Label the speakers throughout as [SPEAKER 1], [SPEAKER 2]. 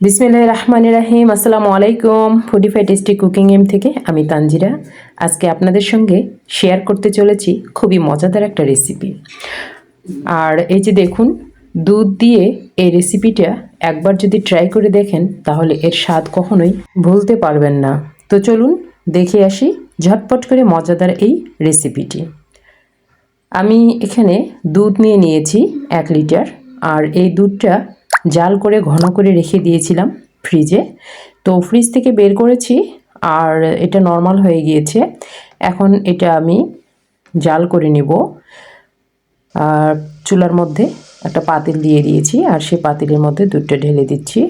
[SPEAKER 1] বিসমিল্লাহ রহমান রাহিম। আসসালামু আলাইকুম। ফুডিফাই টেস্টি কুকিং এম থেকে আমি তানজিরা। আজকে আপনাদের সঙ্গে শেয়ার করতে চলেছি খুবই মজাদার একটা রেসিপি আর এই যে দেখুন, দুধ দিয়ে এই রেসিপিটা একবার যদি ট্রাই করে দেখেন, তাহলে এর স্বাদ কখনোই ভুলতে পারবেন না। তো চলুন দেখে আসি ঝটপট করে মজাদার এই রেসিপিটি আমি এখানে দুধ নিয়ে নিয়েছি এক লিটার। আর এই দুধটা জাল করে ঘন করে রেখে দিয়েছিলাম ফ্রিজে। তো ফ্রিজ থেকে বের করেছি আর এটা নর্মাল হয়ে গিয়েছে। এখন এটা আমি জাল করে নেব। আর চুলার মধ্যে একটা পাতিল দিয়ে দিয়েছি আর সেই পাতিলের মধ্যে দুধটা ঢেলে দিচ্ছি।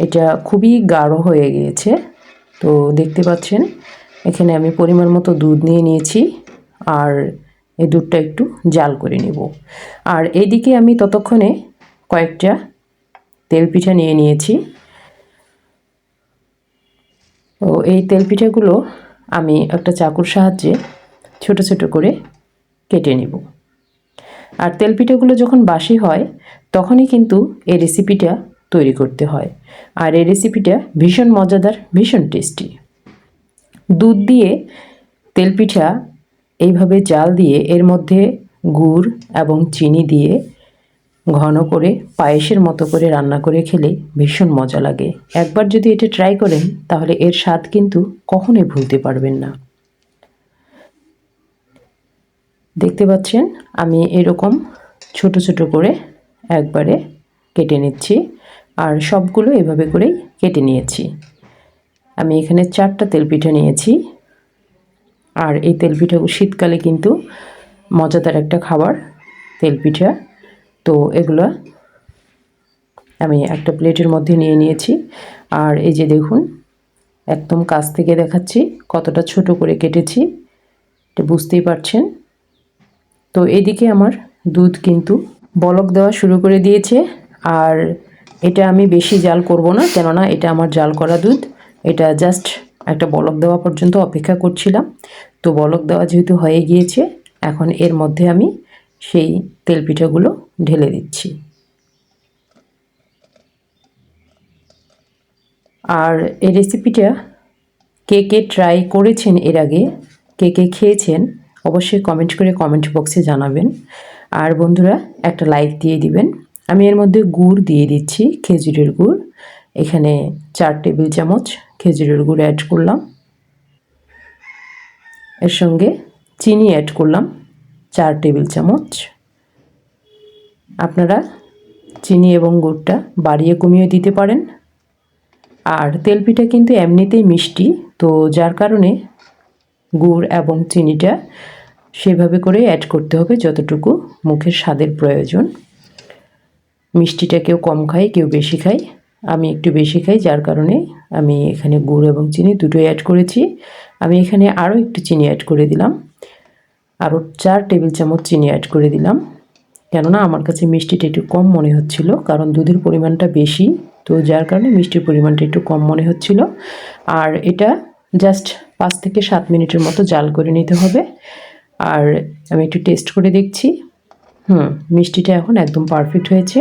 [SPEAKER 1] এটা খুবই গাঢ় হয়ে গিয়েছে। তো দেখতে পাচ্ছেন, এখানে আমি পরিমাণ মতো দুধ নিয়ে নিয়েছি আর এই দুধটা একটু জাল করে নিব। আর এদিকে আমি ততক্ষণে কয়েকটা তেল পিঠা নিয়ে নিয়েছি। ও এই তেল পিঠাগুলো আমি একটা চাকুর সাহায্যে ছোট ছোট করে কেটে নিব। আর তেল পিঠাগুলো যখন বাসি হয়, তখনই কিন্তু এই রেসিপিটা তৈরি করতে হয়। আর এই রেসিপিটা ভীষণ মজাদার, ভীষণ টেস্টি দুধ দিয়ে তেল পিঠা এইভাবে জাল দিয়ে এর মধ্যে গুড় এবং চিনি দিয়ে ঘন করে, পায়েসের মতো করে রান্না করে খেলে ভীষণ মজা লাগে। একবার যদি এটা ট্রাই করেন, তাহলে এর স্বাদ কিন্তু কখনোই ভুলতে পারবেন না। দেখতে পাচ্ছেন, আমি এরকম ছোট ছোট করে একবারে কেটে নিচ্ছি আর সবগুলো এভাবে করেই কেটে নিয়েছি। আমি এখানে চারটা তেলপিঠা নিয়েছি আর এই তেলপিঠা শীতকালে কিন্তু মজাদার একটা খাবার তেলপিঠা। তো এগুলো আমি একটা প্লেটের মধ্যে নিয়ে নিয়েছি। আর এই যে দেখুন, একদম কাছ থেকে দেখাচ্ছি কতটা ছোট করে কেটেছি। এটা বুঝতেই পারছেন? তো এদিকে আমার দুধ কিন্তু বলক দেওয়া শুরু করে দিয়েছে। আর এটা আমি বেশি জাল করব না, কেননা এটা আমার জাল করা দুধ। এটা জাস্ট একটা বলক দেওয়া পর্যন্ত অপেক্ষা করছিলাম। তো বলক দেওয়া যেহেতু হয়ে গিয়েছে, এখন এর মধ্যে আমি সেই তেল পিঠাগুলো ঢেলে দিচ্ছি। আর এই রেসিপিটা কে কে ট্রাই করেছেন এর আগে, কে কে খেয়েছেন, অবশ্যই কমেন্ট করে কমেন্ট বক্সে জানাবেন। আর বন্ধুরা, একটা লাইক দিয়ে দিবেন। আমি এর মধ্যে গুড় দিয়ে দিচ্ছি, খেজুরের গুড়। এখানে চার টেবিল চামচ খেজুরের গুড় অ্যাড করলাম। এর সঙ্গে চিনি অ্যাড করলাম। চার টেবিল চামচ। আপনারা চিনি এবং গুড়টা বাড়িয়ে কমিয়ে দিতে পারেন। আর তেলপিঠা কিন্তু এমনিতেই মিষ্টি, তো যার কারণে গুড় এবং চিনিটা সেভাবে করে অ্যাড করতে হবে যতটুকু মুখের স্বাদের প্রয়োজন। মিষ্টিটা কেউ কম খায়, কেউ বেশি খায়। আমি একটু বেশি খাই, যার কারণে আমি এখানে গুড় এবং চিনি দুটোই অ্যাড করেছি। আমি এখানে আরও একটু চিনি অ্যাড করে দিলাম। আরও চার টেবিল চামচ চিনি অ্যাড করে দিলাম। কেননা আমার কাছে মিষ্টিটা একটু কম মনে হচ্ছিল, কারণ দুধের পরিমাণটা বেশি, তো যার কারণে মিষ্টির পরিমাণটা একটু কম মনে হচ্ছিল। আর এটা জাস্ট পাঁচ থেকে সাত মিনিটের মতো জাল করে নিতে হবে। আর আমি একটু টেস্ট করে দেখছি। হুম, মিষ্টিটা এখন একদম পারফেক্ট হয়েছে।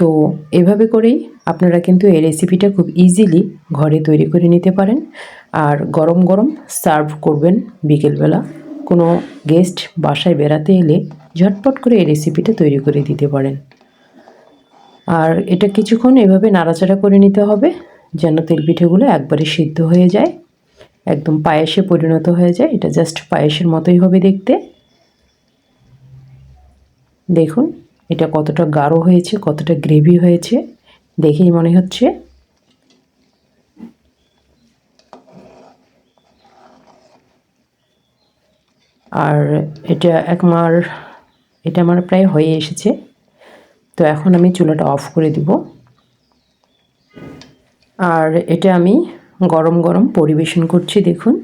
[SPEAKER 1] তো এভাবে করেই আপনারা কিন্তু এই রেসিপিটা খুব ইজিলি ঘরে তৈরি করে নিতে পারেন। আর গরম গরম সার্ভ করবেন বিকেলবেলা। কোনো গেস্ট বাসায় বেড়াতে এলে ঝটপট করে এই রেসিপিটা তৈরি করে দিতে পারেন। আর এটা কিছুক্ষণ এভাবে নাড়াচাড়া করে নিতে হবে যেন তেলপিঠেগুলো একবারে সিদ্ধ হয়ে যায়, একদম পায়েসে পরিণত হয়ে যায়। এটা জাস্ট পায়েসের মতোই হবে দেখতে। দেখুন, এটা কতটা গাঢ় হয়েছে, কতটা গ্রেভি হয়েছে। দেখেই মনে হচ্ছে আর এটা একমার এটা আমার প্রায় হয়ে এসেছে। তো এখন আমি চুলাটা অফ করে দিব। আর এটা আমি গরম গরম পরিবেশন করছি, দেখুন।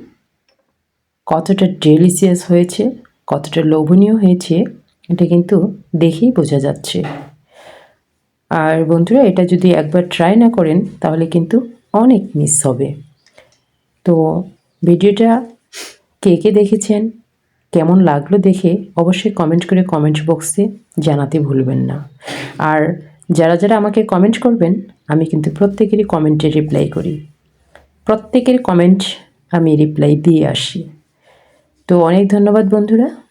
[SPEAKER 1] কতটা ডেলিসিয়াস হয়েছে, কতটা লোভনীয় হয়েছে, এটা কিন্তু দেখেই বোঝা যাচ্ছে। আর বন্ধুরা, এটা যদি একবার ট্রাই না করেন, তাহলে কিন্তু অনেক মিস হবে। তো ভিডিওটা কে কে দেখেছেন কেমন লাগল দেখে অবশ্যই কমেন্ট করে কমেন্ট বক্সে জানাতে ভুলবেন না। আর যারা যারা আমাকে কমেন্ট করবেন, আমি কিন্তু প্রত্যেকেরই কমেন্টে রিপ্লাই করি। প্রত্যেকের কমেন্ট আমি রিপ্লাই দিয়ে আসি। তো অনেক ধন্যবাদ বন্ধুরা।